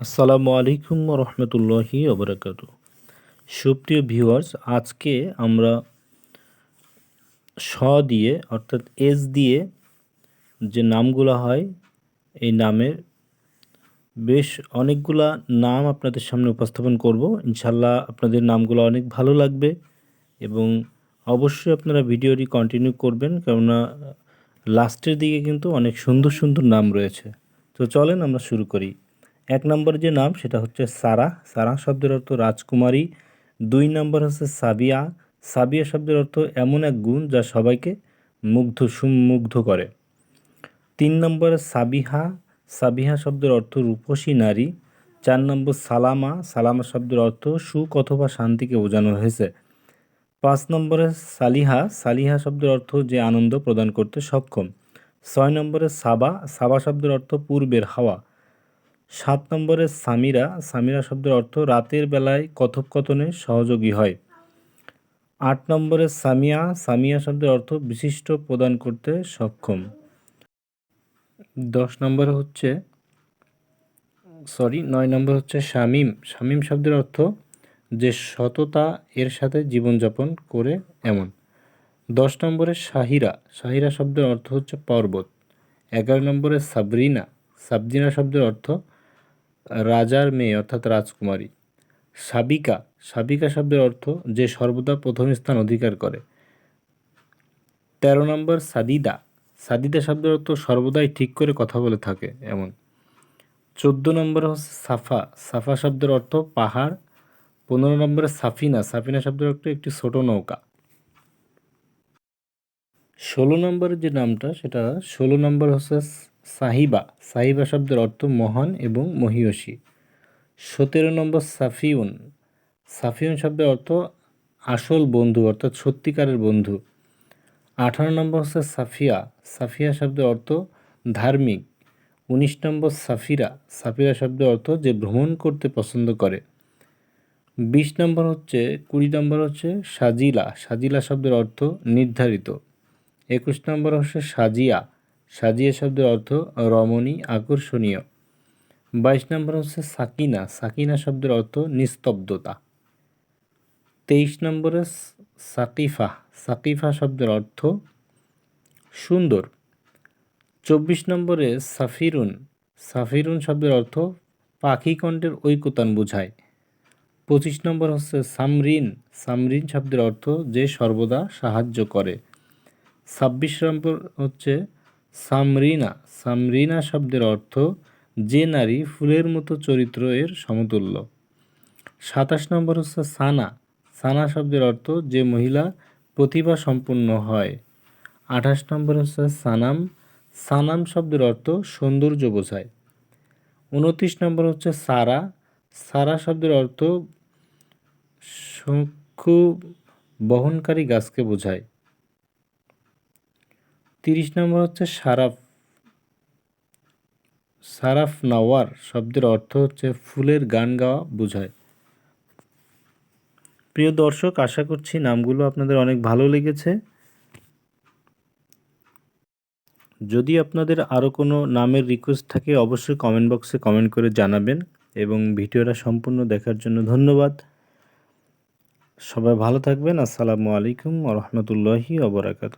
আসসালামু আলাইকুম রহমতুল্লাহি ওবরাকাত সুপ্রিয় ভিউয়ার্স, আজকে আমরা স দিয়ে, অর্থাৎ এস দিয়ে যে নামগুলো হয়, এই নামের বেশ অনেকগুলা নাম আপনাদের সামনে উপস্থাপন করব। ইনশাল্লাহ আপনাদের নামগুলো অনেক ভালো লাগবে এবং অবশ্যই আপনারা ভিডিওটি কন্টিনিউ করবেন, কেননা লাস্টের দিকে কিন্তু অনেক সুন্দর সুন্দর নাম রয়েছে। তো চলেন আমরা শুরু করি। এক নম্বর যে নাম, সেটা হচ্ছে সারা। সারা শব্দের অর্থ রাজকুমারী। দুই নম্বর হচ্ছে সাবিয়া। সাবিয়া শব্দের অর্থ এমন এক গুণ যা সবাইকে মুগ্ধ সুমুগ্ধ করে। তিন নম্বরে সাবিহা। সাবিহা শব্দের অর্থ রূপসী নারী। চার নম্বর সালামা। সালামা শব্দের অর্থ সুখ অথবা শান্তিকে বোঝানো হয়েছে। পাঁচ নম্বরে সালিহা। সালিহা শব্দের অর্থ যে আনন্দ প্রদান করতে সক্ষম। ছয় নম্বরে সাবা। সাবা শব্দের অর্থ পূর্বের হাওয়া। সাত নম্বরে সামিরা সামিরা শব্দের অর্থ রাতের বেলায় কথোপকথনে সহযোগী হয়। আট নম্বরে সামিয়া সামিয়া শব্দের অর্থ বিশিষ্ট প্রদান করতে সক্ষম। দশ নম্বরে হচ্ছে, সরি, নয় নম্বর হচ্ছে শামিম। শামিম শব্দের অর্থ যে সততা এর সাথে জীবনযাপন করে এমন। দশ নম্বরে শাহিরা শাহিরা শব্দের অর্থ হচ্ছে পর্বত। এগারো নম্বরে সাবরিনা সাবরিনা শব্দের অর্থ রাজার মেয়ে অর্থাৎ রাজকুমারী। সাবিকা সাবিকা শব্দের অর্থ যে সর্বদা প্রথম স্থান অধিকার করে। তেরো নম্বর সাদিদা। সাদিদা শব্দের অর্থ সর্বদাই ঠিক করে কথা বলে থাকে, এমন। চোদ্দ নম্বর হচ্ছে সাফা। সাফা শব্দের অর্থ পাহাড়। পনেরো নম্বরে সাফিনা। সাফিনা শব্দের অর্থ একটি ছোট নৌকা। ষোলো নম্বরের যে নামটা, সেটা ষোলো নম্বর হচ্ছে সাহিবা সাহিবা শব্দের অর্থ মহান এবং মহিয়সী। সতেরো নম্বর সাফিউন। সাফিউন শব্দের অর্থ আসল বন্ধু, অর্থাৎ সত্যিকারের বন্ধু। আঠারো নম্বর হচ্ছে সাফিয়া। সাফিয়া শব্দের অর্থ ধার্মিক। উনিশ নম্বর সাফিরা। সাফিরা শব্দের অর্থ যে ভ্রমণ করতে পছন্দ করে। বিশ নম্বর হচ্ছে, কুড়ি নম্বর হচ্ছে সাজিলা। সাজিলা শব্দের অর্থ নির্ধারিত। একুশ নম্বর হচ্ছে সাজিয়া। সাজিয়া শব্দের অর্থ রমণী, আকর্ষণীয়। বাইশ নম্বর হচ্ছে সাকিনা। সাকিনা শব্দের অর্থ নিস্তব্ধতা। তেইশ নম্বরে সাকিফা। সাকিফা শব্দের অর্থ সুন্দর। চব্বিশ নম্বরে সাফিরুন। সাফিরুন শব্দের অর্থ পাখি কণ্ঠের ঐকতান বোঝায়। পঁচিশ নম্বর হচ্ছে সামরিন। সামরিন শব্দের অর্থ যে সর্বদা সাহায্য করে। ছাব্বিশ নম্বর হচ্ছে সামরিনা। সামরিনা শব্দের অর্থ যে নারী ফুলের মতো চরিত্র এর সমতুল্য। সাতাশ নম্বর হচ্ছে সানা। সানা শব্দের অর্থ যে মহিলা প্রতিভা সম্পন্ন হয়। আঠাশ নম্বর হচ্ছে সানাম। সানাম শব্দের অর্থ সৌন্দর্য বোঝায়। উনত্রিশ নম্বর হচ্ছে সারা। সারা শব্দের অর্থ শঙ্কু বহনকারী গাছকে বোঝায়। তিরিশ নম্বর হচ্ছে সারাফ। সারাফ নাওয়ার শব্দের অর্থ হচ্ছে ফুলের গান গাওয়া বোঝায়। প্রিয় দর্শক, আশা করছি নামগুলো আপনাদের অনেক ভালো লেগেছে। যদি আপনাদের আরও কোনো নামের রিকোয়েস্ট থাকে, অবশ্যই কমেন্ট বক্সে কমেন্ট করে জানাবেন এবং ভিডিওটা সম্পূর্ণ দেখার জন্য ধন্যবাদ। সবাই ভালো থাকবেন। আসসালামু আলাইকুম রহমতুল্লাহি অবরাকাত